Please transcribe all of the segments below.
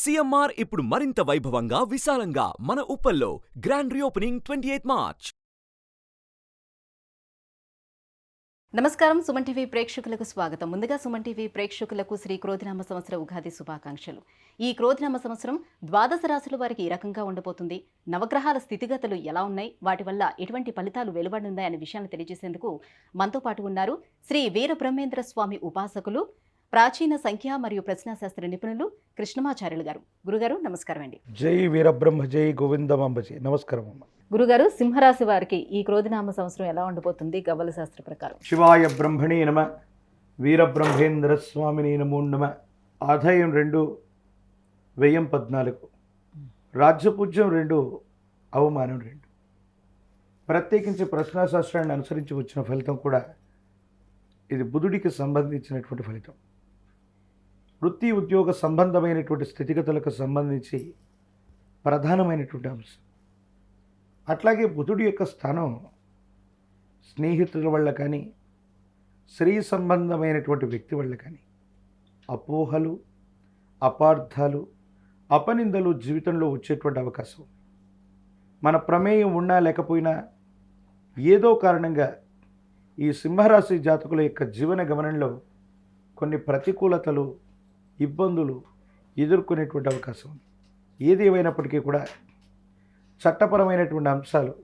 CMR ఇప్పుడు మరింత వైభవంగా విశాలంగా మన ఉప్పల్లో grand reopening twenty eighth March. నమస్కారం. సుమన్ టీవీ ప్రేక్షకులకు స్వాగతం. ముందుగా సుమన్ టీవీ ప్రేక్షకులకు శ్రీ క్రోధినామ సంవత్సర ఉగాది శుభాకాంక్షలు. ఈ క్రోధినామ సంవత్సరం ద్వాదశ రాశుల వారికి ఈ రకంగా ఉండబోతుంది. నవగ్రహాల స్థితిగతులు ఎలా ఉన్నాయి? వాటి వల్ల ఎటువంటి ఫలితాలు వెలువడున్నాయి విషయాన్ని తెలియజేసేందుకు మనతో పాటు ఉన్నారు శ్రీ వీర బ్రహ్మేంద్ర స్వామి ఉపాసకులు ప్రాచీన సంఖ్య మరియు ప్రశ్నాశాస్త్ర నిపుణులు కృష్ణమాచార్యులు గారు. గురుగారు నమస్కారం అండి జై వీరబ్రహ్మ జై గోవిందమాంబజీ. నమస్కారం అమ్మ. గురుగారు సింహరాశి వారికి ఈ క్రోధినామ సంవత్సరం ఎలా ఉండబోతుంది గవ్వల శాస్త్ర ప్రకారం. శివాయ బ్రహ్మణి నమ వీరబ్రహ్మేంద్ర స్వామిని నమో నమ. ఆదాయం రెండు వ్యయం పద్నాలుగు. రాజ్యపూజ్యం రెండు అవమానం రెండు. ప్రత్యేకించి ప్రశ్నాశాస్త్రాన్ని అనుసరించి వచ్చిన ఫలితం కూడా ఇది బుధుడికి సంబంధించినటువంటి ఫలితం. వృత్తి ఉద్యోగ సంబంధమైనటువంటి స్థితిగతులకు సంబంధించి ప్రధానమైనటువంటి అంశం. అట్లాగే బుధుడి యొక్క స్థానం స్నేహితుల వల్ల కానీ స్త్రీ సంబంధమైనటువంటి వ్యక్తి వల్ల కానీ అపోహలు అపార్థాలు అపనిందలు జీవితంలో వచ్చేటువంటి అవకాశం మన ప్రమేయం ఉన్నా లేకపోయినా ఏదో కారణంగా ఈ సింహరాశి జాతకుల యొక్క జీవన గమనంలో కొన్ని ప్రతికూలతలు ఇబ్బందులు ఎదుర్కొనేటువంటి అవకాశం ఉంది. ఏది ఏమైనప్పటికీ కూడా చట్టపరమైనటువంటి అంశాలు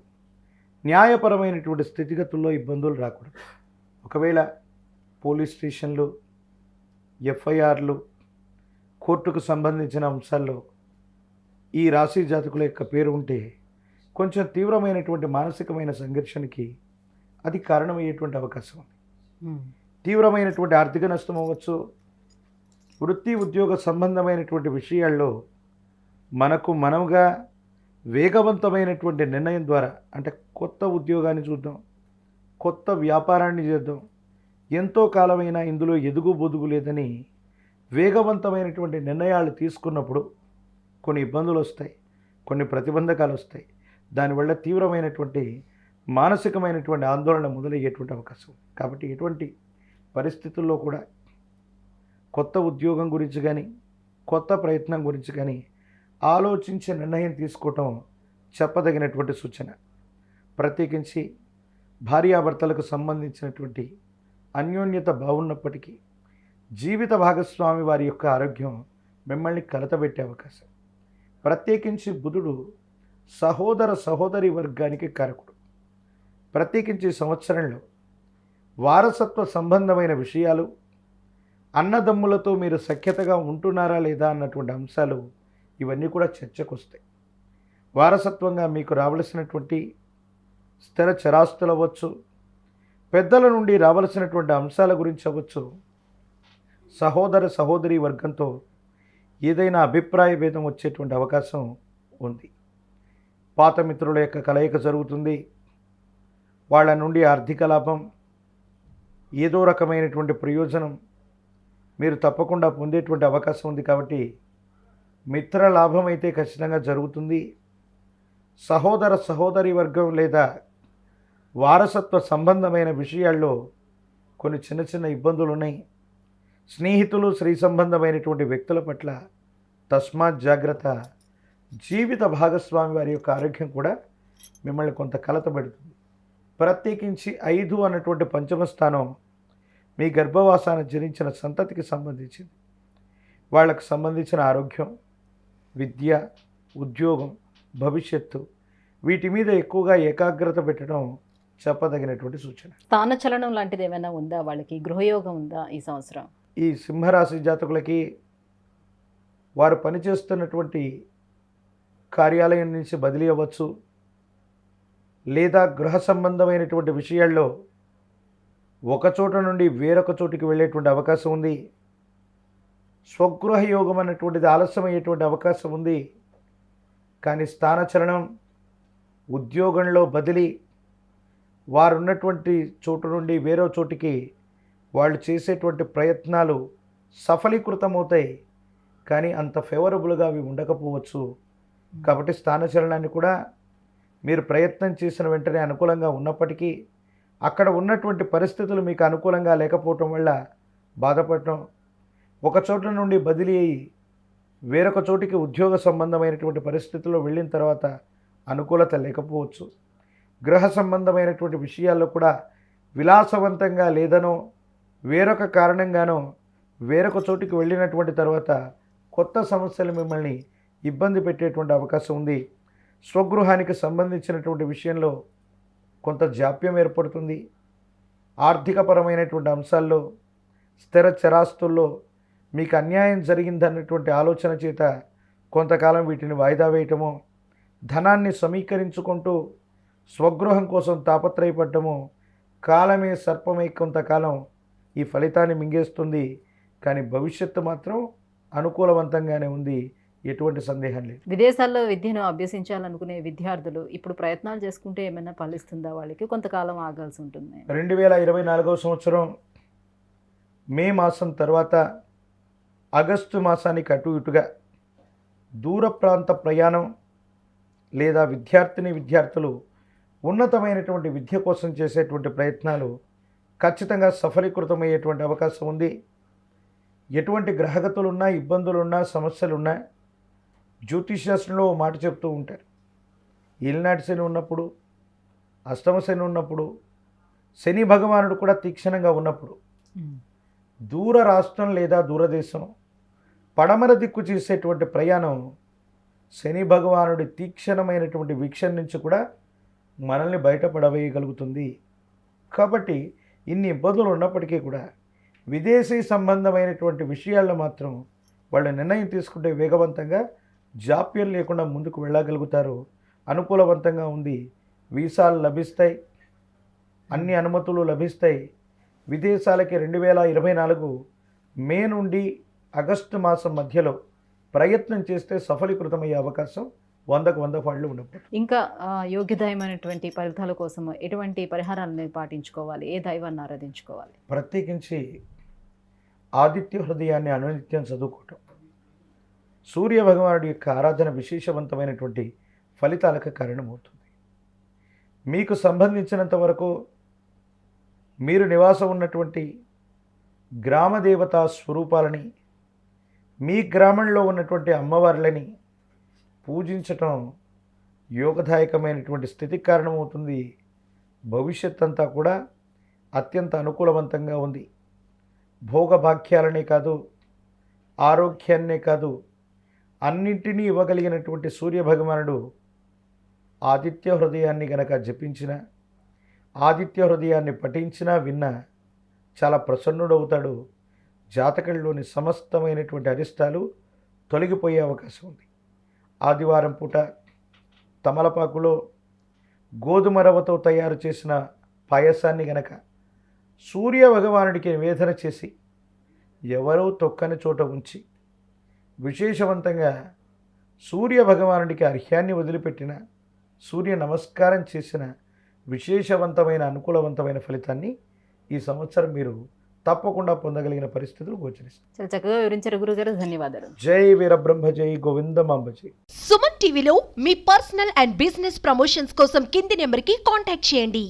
న్యాయపరమైనటువంటి స్థితిగతుల్లో ఇబ్బందులు రాకూడదు. ఒకవేళ పోలీస్ స్టేషన్లు ఎఫ్ఐఆర్లు కోర్టుకు సంబంధించిన అంశాల్లో ఈ రాశి జాతకుల యొక్క పేరు ఉంటే కొంచెం తీవ్రమైనటువంటి మానసికమైన సంఘర్షణకి అది కారణమయ్యేటువంటి అవకాశం ఉంది. తీవ్రమైనటువంటి ఆర్థిక నష్టం అవ్వచ్చు వృత్తి ఉద్యోగ సంబంధమైనటువంటి విషయాల్లో మనకు మనముగా వేగవంతమైనటువంటి నిర్ణయం ద్వారా అంటే కొత్త ఉద్యోగాన్ని చూద్దాం కొత్త వ్యాపారాన్ని చేద్దాం ఎంతో కాలమైన ఇందులో ఎదుగు బొదుగు లేదని వేగవంతమైనటువంటి నిర్ణయాలు తీసుకున్నప్పుడు కొన్ని ఇబ్బందులు వస్తాయి కొన్ని ప్రతిబంధకాలు వస్తాయి. దానివల్ల తీవ్రమైనటువంటి మానసికమైనటువంటి ఆందోళన మొదలయ్యేటువంటి అవకాశం. కాబట్టి ఎటువంటి పరిస్థితుల్లో కూడా కొత్త ఉద్యోగం గురించి కానీ కొత్త ప్రయత్నం గురించి కానీ ఆలోచించి నిర్ణయం తీసుకోవటం చెప్పదగినటువంటి సూచన. ప్రత్యేకించి భార్యాభర్తలకు సంబంధించినటువంటి అన్యోన్యత బాగున్నప్పటికీ జీవిత భాగస్వామి వారి యొక్క ఆరోగ్యం మిమ్మల్ని కలతబెట్టే అవకాశం. ప్రత్యేకించి బుధుడు సహోదర సహోదరి వర్గానికి కారకుడు. ప్రత్యేకించి సంవత్సరంలో వారసత్వ సంబంధమైన విషయాలు అన్నదమ్ములతో మీరు సఖ్యతగా ఉంటున్నారా లేదా అన్నటువంటి అంశాలు ఇవన్నీ కూడా చర్చకు వస్తాయి వారసత్వంగా మీకు రావలసినటువంటి స్థిర చరాస్తులు అవ్వచ్చు పెద్దల నుండి రావలసినటువంటి అంశాల గురించి అవ్వచ్చు సహోదర సహోదరి వర్గంతో ఏదైనా అభిప్రాయ భేదం వచ్చేటువంటి అవకాశం ఉంది. పాత మిత్రుల యొక్క కలయిక జరుగుతుంది వాళ్ళ నుండి ఆర్థిక లాభం ఏదో రకమైనటువంటి ప్రయోజనం మీరు తప్పకుండా పొందేటువంటి అవకాశం ఉంది కాబట్టి మిత్ర లాభం అయితే ఖచ్చితంగా జరుగుతుంది. సహోదర సహోదరి వర్గం లేదా వారసత్వ సంబంధమైన విషయాల్లో కొన్ని చిన్న చిన్న ఇబ్బందులు ఉన్నాయి. స్నేహితులు స్త్రీ సంబంధమైనటువంటి వ్యక్తుల పట్ల తస్మాత్ జాగ్రత్త. జీవిత భాగస్వామి వారి యొక్క ఆరోగ్యం కూడా మిమ్మల్ని కొంత కలతబెడుతుంది ప్రత్యేకించి ఐదు అన్నటువంటి పంచమ స్థానం మీ గర్భవాసాన్ని జరించిన సంతతికి సంబంధించింది. వాళ్ళకు సంబంధించిన ఆరోగ్యం విద్య ఉద్యోగం భవిష్యత్తు వీటి మీద ఎక్కువగా ఏకాగ్రత పెట్టడం చెప్పదగినటువంటి సూచన. స్థానచలనం లాంటిది ఏమైనా ఉందా? వాళ్ళకి గృహయోగం ఉందా ఈ సంవత్సరం? ఈ సింహరాశి జాతకులకి వారు పనిచేస్తున్నటువంటి కార్యాలయం నుంచి బదిలీ అవ్వచ్చు. లేదా గృహ సంబంధమైనటువంటి విషయాల్లో ఒక చోట నుండి వేరొక చోటికి వెళ్ళేటువంటి అవకాశం ఉంది. స్వగృహ యోగం అనేటువంటిది ఆలస్యమయ్యేటువంటి అవకాశం ఉంది. కానీ స్థానచలనం ఉద్యోగంలో బదిలీ వారు ఉన్నటువంటి చోటు నుండి వేరే చోటికి వాళ్ళు చేసేటువంటి ప్రయత్నాలు సఫలీకృతమవుతాయి. కానీ అంత ఫేవరబుల్గా అవి ఉండకపోవచ్చు. కాబట్టి స్థానచలనాన్ని కూడా మీరు ప్రయత్నం చేసిన వెంటనే అనుకూలంగా ఉన్నప్పటికీ అక్కడ ఉన్నటువంటి పరిస్థితులు మీకు అనుకూలంగా లేకపోవటం వల్ల బాధపడటం ఒక చోట నుండి బదిలీ అయ్యి వేరొక చోటికి ఉద్యోగ సంబంధమైనటువంటి పరిస్థితుల్లో వెళ్ళిన తర్వాత అనుకూలత లేకపోవచ్చు. గ్రహ సంబంధమైనటువంటి విషయాల్లో కూడా విలాసవంతంగా లేదనో వేరొక కారణంగానో వేరొక చోటికి వెళ్ళినటువంటి తర్వాత కొత్త సమస్యలు మిమ్మల్ని ఇబ్బంది పెట్టేటువంటి అవకాశం ఉంది. స్వగృహానికి సంబంధించినటువంటి విషయంలో కొంత జాప్యం ఏర్పడుతుంది. ఆర్థికపరమైనటువంటి అంశాల్లో స్థిర చరాస్తుల్లో మీకు అన్యాయం జరిగిందన్నటువంటి ఆలోచన చేత కొంతకాలం వీటిని వాయిదా వేయటమో ధనాన్ని సమీకరించుకుంటూ స్వగృహం కోసం తాపత్రయపడ్డము కాలమే సర్పమై కొంతకాలం ఈ ఫలితాన్ని మింగేస్తుంది. కానీ భవిష్యత్తు మాత్రం అనుకూలవంతంగానే ఉంది. ఎటువంటి సందేహం లేదు. విదేశాల్లో విద్యను అభ్యసించాలనుకునే విద్యార్థులు ఇప్పుడు ప్రయత్నాలు చేసుకుంటే ఏమైనా ఫలిస్తుందా వాళ్ళకి? కొంతకాలం ఆగాల్సి ఉంటుంది. రెండు వేల ఇరవై నాలుగవ సంవత్సరం మే మాసం తర్వాత ఆగస్టు మాసానికి అటు ఇటుగా దూర ప్రాంత ప్రయాణం లేదా విద్యార్థిని విద్యార్థులు ఉన్నతమైనటువంటి విద్య కోసం చేసేటువంటి ప్రయత్నాలు ఖచ్చితంగా సఫలీకృతమయ్యేటువంటి అవకాశం ఉంది. ఎటువంటి గ్రహగతులున్నా ఇబ్బందులున్నా సమస్యలున్నా జ్యోతిషాస్త్రంలో ఓ మాట చెప్తూ ఉంటారు. ఏలినాటి శని ఉన్నప్పుడు అష్టమ శని ఉన్నప్పుడు శని భగవానుడు కూడా తీక్షణంగా ఉన్నప్పుడు దూర రాష్ట్రం లేదా దూరదేశం పడమర దిక్కు చేసేటువంటి ప్రయాణం శని భగవానుడి తీక్షణమైనటువంటి వీక్షణ నుంచి కూడా మనల్ని బయటపడవేయగలుగుతుంది కాబట్టి ఇన్ని ఇబ్బందులు ఉన్నప్పటికీ కూడా విదేశీ సంబంధమైనటువంటి విషయాల్లో మాత్రం వాళ్ళు నిర్ణయం తీసుకుంటే వేగవంతంగా జాప్యం లేకుండా ముందుకు వెళ్ళగలుగుతారు. అనుకూలవంతంగా ఉంది. వీసాలు లభిస్తాయి. అన్ని అనుమతులు లభిస్తాయి. విదేశాలకి రెండు వేల ఇరవై నాలుగు మే నుండి ఆగస్టు మాసం మధ్యలో ప్రయత్నం చేస్తే సఫలీకృతమయ్యే అవకాశం వందకు వంద పాళ్ళు ఉన్నప్పుడు. ఇంకా యోగ్యదాయమైనటువంటి ఫలితాల కోసం ఎటువంటి పరిహారాలను పాటించుకోవాలి? ఏ దైవాన్ని ఆరాధించుకోవాలి? ప్రత్యేకించి ఆదిత్య హృదయాన్ని అనునిత్యం చదువుకోవటం. సూర్య భగవానుడి యొక్క ఆరాధన విశేషవంతమైనటువంటి ఫలితాలకు కారణమవుతుంది. మీకు సంబంధించినంత వరకు మీరు నివాసం ఉన్నటువంటి గ్రామదేవతా స్వరూపాలని మీ గ్రామంలో ఉన్నటువంటి అమ్మవార్లని పూజించటం యోగదాయకమైనటువంటి స్థితికి కారణమవుతుంది. భవిష్యత్ అంతా కూడా అత్యంత అనుకూలవంతంగా ఉంది. భోగభాగ్యాలనే కాదు ఆరోగ్యాన్నే కాదు అన్నింటినీ ఇవ్వగలిగినటువంటి సూర్యభగవానుడు ఆదిత్య హృదయాన్ని గనక జపించిన ఆదిత్య హృదయాన్ని పఠించినా విన్నా చాలా ప్రసన్నుడవుతాడు. జాతకంలోని సమస్తమైనటువంటి అరిష్టాలు తొలగిపోయే అవకాశం ఉంది. ఆదివారం పూట తమలపాకులో గోధుమ రవ్వతో తయారు చేసిన పాయసాన్ని గనక సూర్య భగవానుడికి నివేదన చేసి ఎవరూ తొక్కని చోట ఉంచి విశేషవంతంగా సూర్య భగవానుడికి అర్హ్యాన్ని వదిలిపెట్టిన సూర్య నమస్కారం చేసిన విశేషవంతమైన అనుకూలవంతమైన ఫలితాన్ని ఈ సంవత్సరం మీరు తప్పకుండా పొందగలిగిన పరిస్థితులు గోచరిస్తాయి. చాలా చక్కగా వివరించారు గురుగారు. ధన్యవాదాలు. జై వీరబ్రహ్మ జై గోవిందమాంబ జై. సుమన్ టీవీలో మీ పర్సనల్ అండ్ బిజినెస్ ప్రమోషన్స్ కోసం కింది నెంబర్కి కాంటాక్ట్ చేయండి.